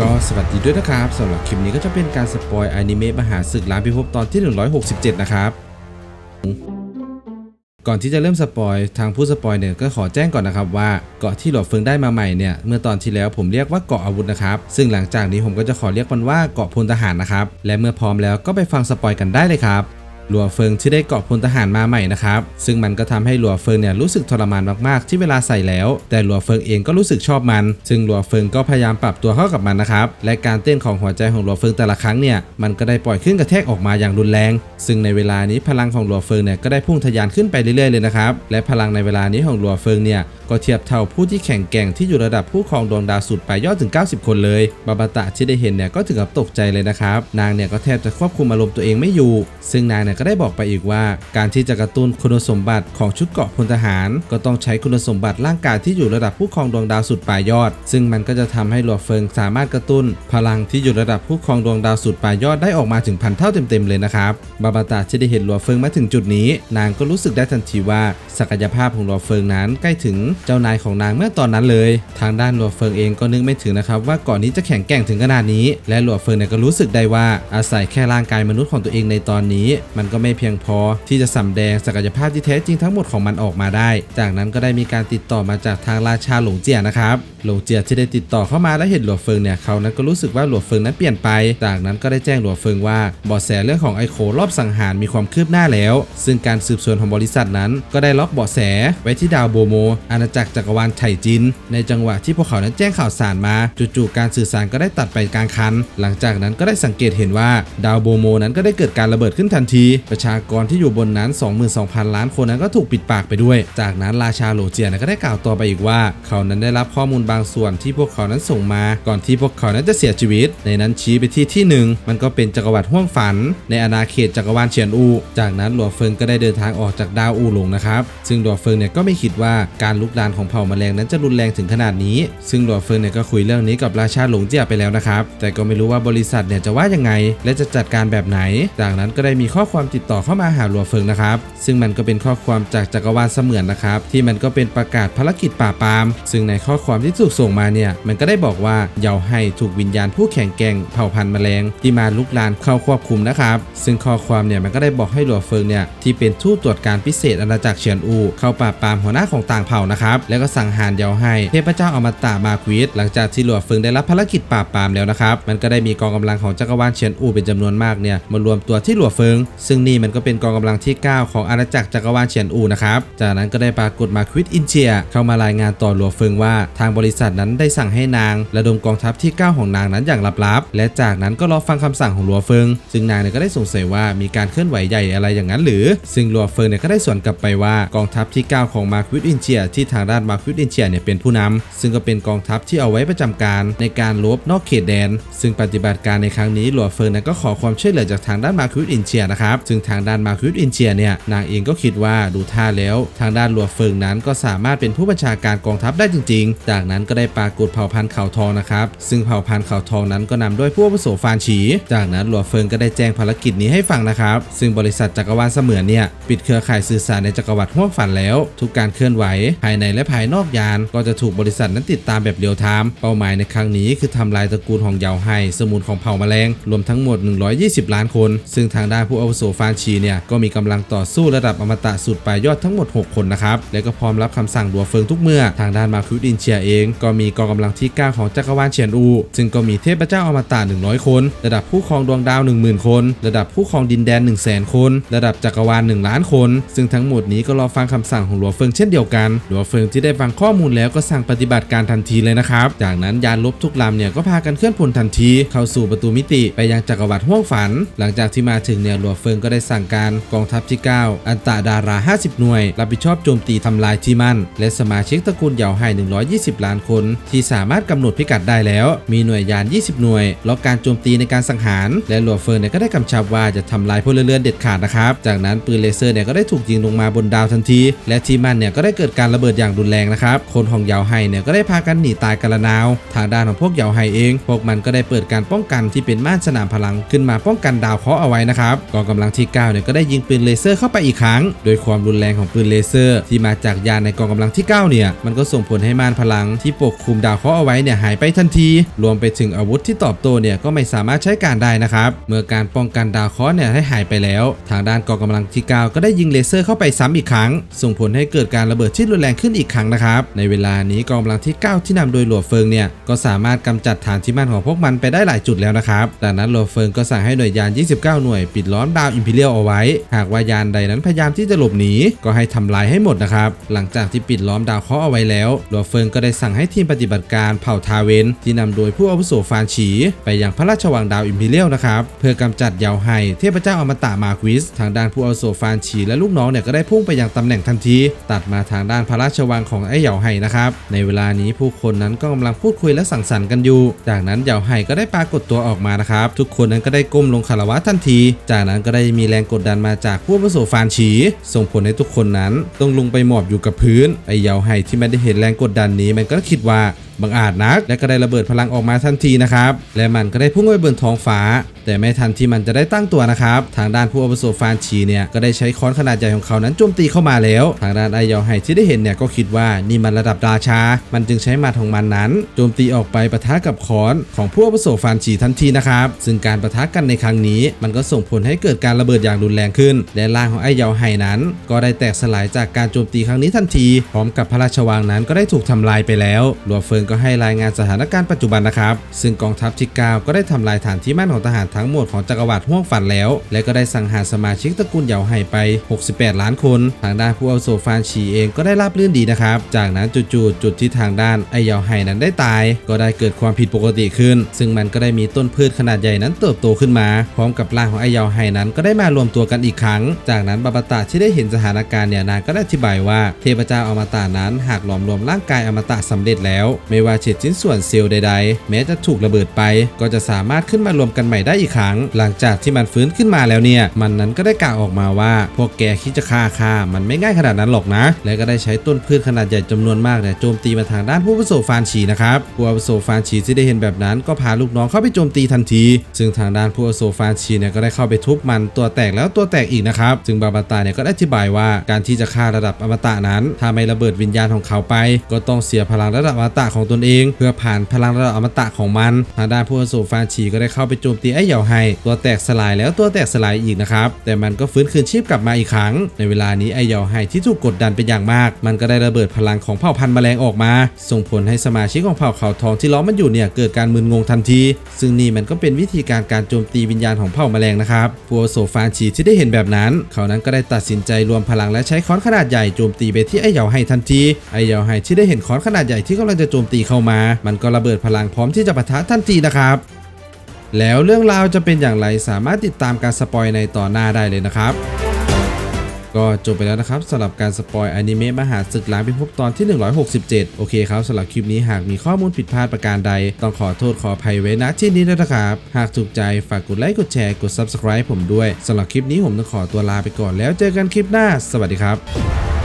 ก็สวัสดีด้วยนะครับสำหรับคลิปนี้ก็จะเป็นการสปอยอนิเมะมหาศึกล้านพิภพตอนที่ 167 นะครับ ก่อนที่จะเริ่มสปอยทางผู้สปอยเนี่ยก็ขอแจ้งก่อนนะครับว่าเกาะที่หลวงเฟิงได้มาใหม่เนี่ยเมื่อตอนที่แล้วผมเรียกว่าเกาะอาวุธนะครับ ซึ่งหลังจากนี้ผมก็จะขอเรียกมันว่าเกาะพลทหารนะครับ และเมื่อพร้อมแล้วก็ไปฟังสปอยกันได้เลยครับ หลัวเฟิงที่ได้เกาะพลทหารมาใหม่นะครับ ซึ่งมันก็ทำให้หลัวเฟิงเนี่ยรู้สึกทรมานมากๆ ที่เวลาใส่แล้ว แต่หลัวเฟิงเองก็รู้สึกชอบมัน ซึ่งหลัวเฟิงก็พยายามปรับตัวเข้ากับมันนะครับ และการเต้นของหัวใจของหลัวเฟิงแต่ละครั้งเนี่ย มันก็ได้ปล่อยขึ้นกระแทกออกมาอย่างรุนแรง ซึ่งในเวลานี้พลังของหลัวเฟิงเนี่ยก็ได้พุ่งทะยานขึ้นไปเรื่อยๆเลยนะครับ และพลังในเวลานี้ของหลัวเฟิงเนี่ยก็เทียบเท่าผู้ที่แข่งแกร่งที่อยู่ระดับผู้ครองดวงดาวสุดไปยอดถึง 90 คนเลย บาบาตะที่ได้เห็นเนี่ยก็ถึงกับตกใจเลยนะครับ นางเนี่ยก็แทบจะควบคุมอารมณ์ตัวเองไม่อยู่ ซึ่งนางเนี่ยก็ได้บอกไปอีกว่า การที่จะกระตุ้นคุณสมบัติของชุดเกาะพลทหาร ก็ต้องใช้คุณสมบัติร่างกายที่อยู่ระดับผู้ครองดวงดาวสุดปลายยอด ซึ่งมันก็จะทำให้หลัวเฟิงสามารถกระตุ้น พลังที่อยู่ระดับผู้ครองดวงดาวสุดปลายยอดได้ออกมาถึงพันเท่าเต็มๆเลยนะครับบาบาตะที่ได้เห็นหลัวเฟิงมาถึงจุดนี้ นางก็รู้สึกได้ทันทีว่า ศักยภาพของหลัวเฟิงนั้นใกล้ถึงเจ้านายของนางเมื่อตอนนั้นเลย ทางด้านหลัวเฟิงเองก็นึกไม่ถึงนะครับว่าก่อนนี้จะแข็งแกร่งถึงขนาดนี้ และหลัวเฟิงเนี่ยก็รู้สึกได้ว่าอาศัยแค่ร่างกายมนุษย์ของตัวเองในตอนนี้มันก็ไม่เพียงพอที่จะสำแดงศักยภาพที่แท้จริงทั้งหมดของมันออกมาได้ จากนั้นก็ได้มีการติดต่อมาจากทางราชาหลงเจียนะครับหลงเจียที่ได้ติดต่อเข้ามาและเห็นหลัวเฟิงเนี่ยเขานั้นก็รู้สึกว่าหลัวเฟิงนั้นเปลี่ยนไป จากนั้นก็ได้แจ้งหลัวเฟิงว่าเบาะแสเรื่องของไอโครอบสังหารมีความคืบหน้าแล้ว ซึ่งการสืบสวนของบริษัทนั้น ก็ได้ล็อกเบาะแสไว้ที่ดาวโบโม อาณาจักรจักรวาลไถจิน ในจังหวะที่พวกเขานั้นแจ้งข่าวสารมาจู่ๆการสื่อสารก็ได้ตัดไปกลางคัน หลังจากนั้นก็ได้สังเกตเห็นว่าดาวโบโมนั้นก็ได้เกิดการระเบิดขึ้นทันทีประชากรที่อยู่บนนั้น 22,000 ล้านคนนั้นก็ถูกปิดปากไปด้วย จากนั้นราชาโหลเจียนก็ได้กล่าวต่อไปอีกว่า เขานั้นได้รับข้อมูลบางส่วนที่พวกเขานั้นส่งมา ก่อนที่พวกเขานั้นจะเสียชีวิต ในนั้นชี้ไปที่ที่หนึ่งมันก็เป็นจักรวรรดิห้วงฝัน ในอาณาเขตจักรวาลเฉียนอู จากนั้นหลวงเฟิงก็ได้เดินทางออกจากดาวอูหลงนะครับ ซึ่งหลวงเฟิงเนี่ยก็ไม่คิดว่าการลุกลานของเผ่าแมลงนั้นจะรุนแรงถึงขนาดนี้ ซึ่งหลวงเฟิงเนี่ยก็คุยเรื่องนี้กับราชาหลงเจียไปแล้วนะครับ แต่ก็ไม่รู้ว่าบริษัทเนี่ยจะว่ายังไง และจะจัดการแบบไหน จากนั้นก็ได้มีข้อความความติดต่อเข้ามาหาหลวงเฟิงนะครับ ซึ่งมันก็เป็นข้อความจากจักรวาลเสมือนนะครับ ที่มันก็เป็นประกาศภารกิจปราบปาม ซึ่งในข้อความที่ถูกส่งมาเนี่ยมันก็ได้บอกว่าเยาให้ถูกวิญญาณผู้แข่งแกร่งเผ่าพันธุ์แมลงที่มาลุกลานเข้าควบคุมนะครับ ซึ่งข้อความเนี่ยมันก็ได้บอกให้หลวงเฟิงเนี่ยที่เป็นทูตตรวจการพิเศษอาณาจักรเฉียนอูเข้าปราบปรามหัวหน้าของต่างเผ่านะครับแล้วก็สั่งหารเยาให้เทพเจ้าอมตะมาควิดหลังจากที่หลวงเฟิงได้รับภารกิจปราบปรามแล้วนะครับมันก็ได้มีกองกำลังของจักรวาลเฉียนอูเป็นจำนวนมากเนี่ยมารวมตัวที่หลวเฟิงซึ่งนี่มันก็เป็นกองกำลังที่ 9 ของอาณาจักรจักรวาลเฉียนอูนะครับ จากนั้นก็ได้ปรากฏมาควิดอินเชีย เข้ามารายงานต่อหลวเฟิงว่า ทางบริษัทนั้นได้สั่งให้นาง ระดมกองทัพที่ 9 ของนางนั้นอย่างลับๆ และจากนั้นก็รอฟังคำสั่งของหลวเฟิง ซึ่งนางเนี่ยก็ได้สงสัยว่ามีการเคลื่อนไหวใหญ่อะไรอย่างนั้นหรือ ซึ่งหลวเฟิงเนี่ยก็ได้สวนกลับไปว่ากองทัพที่ 9 ของมาควิดอินเชีย ที่ทางด้านมาควิดอินเชียเนี่ยเป็นผู้นำซึ่งก็เป็นกองทัพที่เอาไว้ประจำการในการลบนอกเขตแดน ซึ่งปฏิบัติการในครั้งนี้หลวเฟิงนั้นก็ขอความช่วยเหลือจากทางด้านมาควิดอินเชียนะครับซึ่งทางด้านมาควิดอินเชียเนี่ยนางเองก็คิดว่าดูท่าแล้ว ทางด้านหลวงเฟิงนั้นก็สามารถเป็นผู้บัญชาการกองทัพได้จริง ๆ จากนั้นก็ได้ปรากฏเผ่าพันธุ์เขาทองนะครับ ซึ่งเผ่าพันธุ์เขาทองนั้นก็นำด้วยผู้อาวุโสฟานฉี จากนั้นหลวงเฟิงก็ได้แจ้งภารกิจนี้ให้ฟังนะครับ ซึ่งบริษัทจักรวาลเสมือนเนี่ยปิดเครือข่ายสื่อสารในจักรวรรดิห้วงฝันแล้ว ทุกการเคลื่อนไหว ภายในและภายนอกยาน ก็จะถูกบริษัทนั้นติดตามแบบเรียลไทม์เป้าหมายในครั้งนี้คือทำลายตระกูลของเยาไฮสมุนของเผ่าแมลงรวมทั้งหมด 120 ล้านคน ซึ่งทางด้านผู้อาวุโสฟานชีเนี่ยก็มีกำลังต่อสู้ระดับอมตะสุดปลายยอดทั้งหมด 6 คนนะครับ และก็พร้อมรับคำสั่งดัวเฟิงทุกเมื่อ ทางด้านมาคุดอินเชียเอง ก็มีกองกำลังที่ 9 ของจักรวาลเฉียนอู ซึ่งก็มีเทพเจ้าอมตะ100 คน ระดับผู้ครองดวงดาว 10,000 คน ระดับผู้ครองดินแดน 1 0 0 0 0 0 คน ระดับจักรวาล1ล้านคน ซึ่งทั้งหมดนี้ก็รอฟังคำสั่งของหลวงเฟิงเช่นเดียวกันหลวงเฟิงที่ได้ฟังข้อมูลแล้วก็สั่งปฏิบัติการทันทีเลยนะครับ จากนั้นยานลบทุกลำเนี่ยก็พากันเคลื่อนพลทันที เข้าสู่ประตูมิติไปยังจักรวรรดิห้วงฝัน หลังจากที่มาถึงเนี่ยหลวเฟิงก็ได้สั่งการกองทัพที่ 9 อันตะดารา 50 หน่วย รับผิดชอบโจมตีทำลายที่มั่น และสมาชิกตระกูลเหยาไห่120 ล้านคน ที่สามารถกำหนดพิกัดได้แล้ว มีหน่วยยาน 20 หน่วยล็อกการโจมตีในการสังหาร และหลวเฟิงเนี่ยก็ได้กำชับว่าจะทำลายพลเรือนเด็ดขาดนะครับ จากนั้นปืนเลเซอร์เนี่ยก็ได้ถูกยิงลงมาบนดาวทันที และที่มั่นเนี่ยก็ได้เกิดการระเบิดอย่างรุนแรงนะครับ คนของเหยาไห่เนี่ยก็ได้พากันหนีตายกันละนาว ทางด้านของพวกเหยาไห่เอง พวกมันก็ได้เปิดการป้องกันที่เป็นม่านสนามพลังขึ้นมาป้องกันดาวเคราะห์เอาไว้นะครับกองกำลังที่9เนี่ยก็ได้ยิงปืนเลเซอร์เข้าไปอีกครั้ง โดยความรุนแรงของปืนเลเซอร์ ที่มาจากยานในกองกำลังที่9เนี่ยมันก็ส่งผลให้ม่านพลังที่ปกคลุมดาวเคราะห์เอาไว้เนี่ยหายไปทันที รวมไปถึงอาวุธที่ตอบโต้เนี่ยก็ไม่สามารถใช้การได้นะครับเมื่อการป้องกันดาวเคราะห์เนี่ยให้หายไปแล้ว ทางด้านกองกำลังที่ 9 ก็ได้ยิงเลเซอร์เข้าไปซ้ำอีกครั้ง ส่งผลให้เกิดการระเบิดที่รุนแรงขึ้นอีกครั้งนะครับในเวลานี้กองกำลังที่ 9 ที่นำโดยหลวเฟิงเนี่ยก็สามารถกำจัดฐานที่มั่นของพวกมันไปได้หลายจุดแล้วนะครับดังนั้นหลวเฟิงก็สั่งให้หน่วยยาน 29 หน่วยปิดล้อมดาวอิมพีเรียลเอาไว้ หากว่ายานใดนั้นพยายามที่จะหลบหนี ก็ให้ทำลายให้หมดนะครับ หลังจากที่ปิดล้อมดาวเคราะห์เอาไว้แล้วหลวเฟิงก็ได้สั่งให้ทีมปฏิบัติการเผ่าทาเวนที่นำโดยผู้อาวุโสฟานฉี ไปยังพระราชวังดาวอิมพีเรียลนะครับเพื่อกำจัดเยาวไห่เทพเจ้าอมตะมาควิส ทางด้านผู้อาวุโสฟานฉีและลูกน้องเนี่ยก็ได้พุ่งไปยังตำแหน่งทันที ตัดมาทางด้านพระราชวังของไอ้เหยาไห่นะครับในเวลานี้ผู้คนนั้นก็กำลังพูดคุยและสังสรรค์กันอยู่ จากนั้นเหยาไห่ก็ได้ปรากฏตัวออกมานะครับทุกคนนั้นก็ได้ก้มลงคารวะทันที จากนั้นก็ได้มีแรงกดดันมาจากผู้ประสบฟานฉี ส่งผลให้ทุกคนนั้นต้องลงไปหมอบอยู่กับพื้น ไอ้เยาไห้ที่ไม่ได้เห็นแรงกดดันนี้มันก็คิดว่า บังอาจนัก และก็ได้ระเบิดพลังออกมาทันทีนะครับและมันก็ได้พุ่งไปบนท้องฟ้า แต่ไม่ทันที่มันจะได้ตั้งตัวนะครับทางด้านผู้อาวุโสฟานชีเนี่ยก็ได้ใช้ค้อนขนาดใหญ่ของเขานั้นโจมตีเข้ามาแล้ว ทางด้านไอยอไหที่ได้เห็นเนี่ยก็คิดว่านี่มันระดับราชา มันจึงใช้มัดของมันนั้นโจมตีออกไปปะทะกับค้อนของผู้อาวุโสฟานชีทันทีนะครับซึ่งการปะทะกันในครั้งนี้มันก็ส่งผลให้เกิดการระเบิดอย่างรุนแรงขึ้น และร่างของไอยอไหนั้น ก็ได้แตกสลายจากการโจมตีครั้งนี้ทันที พร้อมกับพระราชวังนั้นก็ได้ถูกทำลายไปแล้วลัวเฟิงก็ให้รายงานสถานการณ์ปัจจุบันนะครับ ซึ่งกองทัพที่ 9 ก็ได้ทำลายฐานที่มั่นของทหารทั้งหมดของจักรวรรดิห้วงฝันแล้ว และก็ได้สังหารสมาชิกตระกูลเหยาไห่ไป 68 ล้านคน ทางด้านผู้อาวุโสฟานฉีเองก็ได้ราบรื่นดีนะครับ จากนั้นจู่ๆจุดที่ทางด้านไอเหยาไห่นั้นได้ตาย ก็ได้เกิดความผิดปกติขึ้น ซึ่งมันก็ได้มีต้นพืชขนาดใหญ่นั้นเติบโตขึ้นมา พร้อมกับร่างของไอเหยาไห่นั้นก็ได้มารวมตัวกันอีกครั้ง จากนั้นบาบาตะที่ได้เห็นสถานการณ์เนี่ยนางก็ได้อธิบายว่าเทพเจ้าอมตะนั้นหากหลอมรวมร่างกายอมตะสำเร็จแล้วไม่ว่าเฉดชิ้นส่วนเซลล์ใดๆ แม้จะถูกระเบิดไป ก็จะสามารถขึ้นมารวมกันใหม่ได้อีกครั้ง หลังจากที่มันฟื้นขึ้นมาแล้วเนี่ย มันนั้นก็ได้กล่าวออกมาว่า พวกแกคิดจะฆ่าข้ามันไม่ง่ายขนาดนั้นหรอกนะ และก็ได้ใช้ต้นพืชขนาดใหญ่จำนวนมากเนี่ยโจมตีมาทางด้านผู้อาวุโสฟานชีนะครับผู้อาวุโสฟานชีที่ได้เห็นแบบนั้น ก็พาลูกน้องเข้าไปโจมตีทันที ซึ่งทางด้านผู้อาวุโสฟานชีเนี่ยก็ได้เข้าไปทุบมันตัวแตกแล้วตัวแตกอีกนะครับซึ่งบาบาตาเนี่ยก็ได้อธิบายว่าการที่จะฆ่าระดับอมตะนั้นถ้าไม่ระเบิดวิญญาณของเขาไป ก็ต้องเสียพลังระดับอมตะของตนเอง เพื่อผ่านพลังระดับอมตะของมันทางด้านผู้อาวุโสฟานชีก็ได้เข้าไปโจมตีไอ้เหยาไฮตัวแตกสลายแล้วตัวแตกสลายอีกนะครับแต่มันก็ฟื้นคืนชีพกลับมาอีกครั้ง ในเวลานี้ไอ้เหยาไฮที่ถูกกดดันเป็นอย่างมาก มันก็ได้ระเบิดพลังของเผ่าพันธุ์แมลงออกมา ส่งผลให้สมาชิกของเผ่าเขาทองที่ล้อมมันอยู่เนี่ยเกิดการมึนงงทันที ซึ่งนี่มันก็เป็นวิธีการการโจมตีวิญญาณของเผ่าแมลงนะครับผู้อาวุโสฟานชีที่ได้เห็นแบบนั้น เขานั้นก็ได้ตัดสินใจรวมพลังและใช้ค้อนขนาดใหญ่โจมตีไปที่ไอ้เหยาไฮทันทีไอ้เหยาไฮที่ได้เห็นค้อนขนาดใหญ่ที่กำลังจะโจมตีเข้ามา มันก็ระเบิดพลังพร้อมที่จะปะทะทันทีนะครับ แล้วเรื่องราวจะเป็นอย่างไรสามารถติดตามการสปอยในต่อหน้าได้เลยนะครับก็จบไปแล้วนะครับสำหรับการสปอยอนิเมะมหาศึกล้างพิภพตอนที่ 167 โอเคครับสำหรับคลิปนี้หากมีข้อมูลผิดพลาดประการใด ต้องขอโทษขออภัยไว้ณที่นี้ด้วยนะครับ หากถูกใจฝากกดไลค์กดแชร์กด Subscribe ผมด้วยสำหรับคลิปนี้ผมต้องขอตัวลาไปก่อนแล้วเจอกันคลิปหน้า สวัสดีครับ